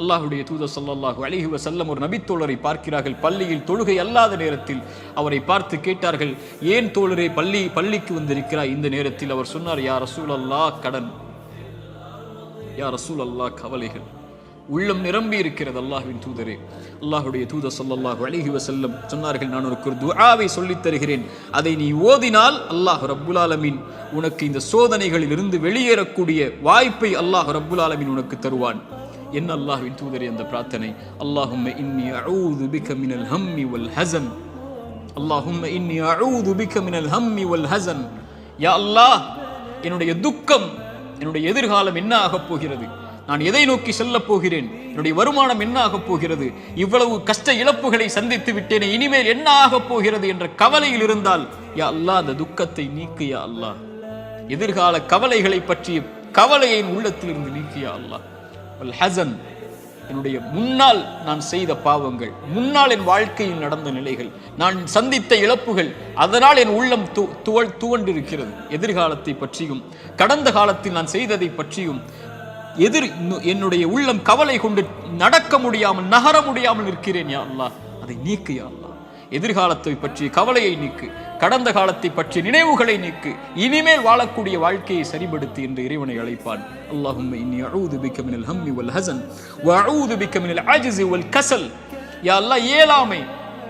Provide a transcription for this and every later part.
அல்லாஹுடைய தூதர் ஸல்லல்லாஹு அலைஹி வசல்லம் ஒரு நபித்தோழரை பார்க்கிறார்கள். பள்ளியில் தொழுகை அல்லாத நேரத்தில் அவரை பார்த்து கேட்டார்கள் ஏன் தோழரே பள்ளி பள்ளிக்கு வந்திருக்கிறாய்? இந்த நேரத்தில் அவர் சொன்னார் யார் ரசூல் அல்லாஹ் கடன். யார் ரசூல் அல்லாஹ் கவலைகள். உள்ளம் நிரம்பி இருக்கிறது அல்லாஹ்வின் தூதரே. அல்லாஹுடைய தூதர் ஸல்லல்லாஹு அழகி வசல்லம் சொன்னார்கள் நான் உனக்கு ஒரு துஆவை சொல்லித் தருகிறேன். அதை நீ ஓதினால் அல்லாஹ் ரப்புல் உனக்கு இந்த சோதனைகளில் இருந்து வெளியேறக்கூடிய வாய்ப்பை அல்லாஹ் ரப்புல் ஆலமீன் உனக்கு தருவான். என்ன அல்லாஹ்வின் தூதரே அந்த பிரார்த்தனை. அல்லாஹும் இன்னி அழூது பிக்க மினல் ஹம்மி வல் ஹசன். அல்லாஹும் இன்னி அழூது பிக்க மினல் ஹம்மி வல் ஹசன். யா அல்லாஹ் என்னுடைய துக்கம் என்னுடைய எதிர்காலம் என்ன ஆகப் போகிறது? நான் எதை நோக்கி செல்லப் போகிறேன்? என்னுடைய வருமானம் என்ன ஆகப் போகிறது? இவ்வளவு கஷ்ட இழப்புகளை சந்தித்து விட்டேனே இனிமேல் என்ன ஆகப் போகிறது என்ற கவலையில் இருந்தால் யா அல்லாஹ் அந்த துக்கத்தை நீக்கு யா அல்லாஹ். எதிர்கால கவலைகளை பற்றிய கவலையை உள்ளத்திலிருந்து நீக்கியா அல்லாஹ். ஹசன் என்னுடைய முன்னால் நான் செய்த பாவங்கள் முன்னால் என் வாழ்க்கையில் நடந்த நிலைகள் நான் சந்தித்த இழப்புகள் அதனால் என் உள்ளம் து துவள் துவண்டிருக்கிறது. எதிர்காலத்தை பற்றியும் கடந்த காலத்தில் நான் செய்ததை பற்றியும் எதிர் இன்னும் என்னுடைய உள்ளம் கவலை கொண்டு நடக்க முடியாமல் நகர முடியாமல் இருக்கிறேன் யா அல்லாஹ். அதை நீக்கு யா எதிர்காலத்தை பற்றிய கவலையை நீக்கு. கடந்த காலத்தை பற்றிய நினைவுகளை நீக்கு. இனிமேல் வாழக்கூடிய வாழ்க்கையை சரிபடுத்தி என்று இறைவனை அழைப்பான். அல்லாஹும் இன்னி அஊது பிக்க மினல் ஹம்மி வல் ஹஸன் வ அஊது பிக்க மினல் அஜ்ஸி வல் கஸல் யா இயலாமை.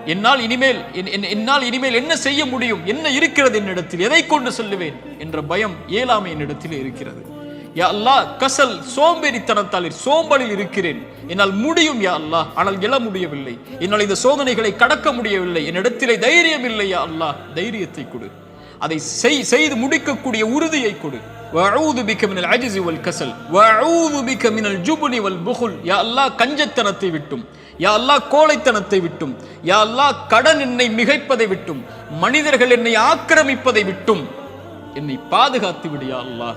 என்னால் இனிமேல் என்- என்- என்னால் இனிமேல் என்ன செய்ய முடியும்? என்ன இருக்கிறது என்னிடத்தில்? எதை கொண்டு சொல்லுவேன்? என்ற பயம் இயலாமை என்னிடத்தில் இருக்கிறது. யா அல்லாஹ் கசல் சோம்பேறித்தனத்தால் சோம்பலில் இருக்கிறேன். என்னால் முடியும் யா அல்லாஹ் ஆனால் எழ முடியவில்லை. என்னால் இந்த சோதனைகளை கடக்க முடியவில்லை. என்னிடத்திலே தைரியம் இல்லை யா அல்லாஹ் தைரியத்தை கொடு. அதை செய் செய்து முடிக்கக்கூடிய உறுதியை கொடு. வஅஊது பிக மினல் அஜ்ஸி வல் கசல். வஅஊது பிக மினல் ஜுபுனி வல் புகுல். யா அல்லாஹ் கஞ்சத்தனத்தை விட்டும். யா அல்லாஹ் கோழைத்தனத்தை விட்டும். யா அல்லாஹ் கடன் என்னை மிகைப்பதை விட்டும். மனிதர்கள் என்னை ஆக்கிரமிப்பதை விட்டும். என்னை பாதுகாத்து விடு யா அல்லாஹ்.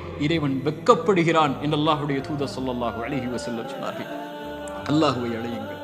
இறைவன் வெட்கப்படுகிறான் என்று அல்லாஹுடைய தூதர் சொல்லல்லாஹு அழகி வசல்ல சொன்னார்கள். அல்லாஹுவை அழையுங்கள்.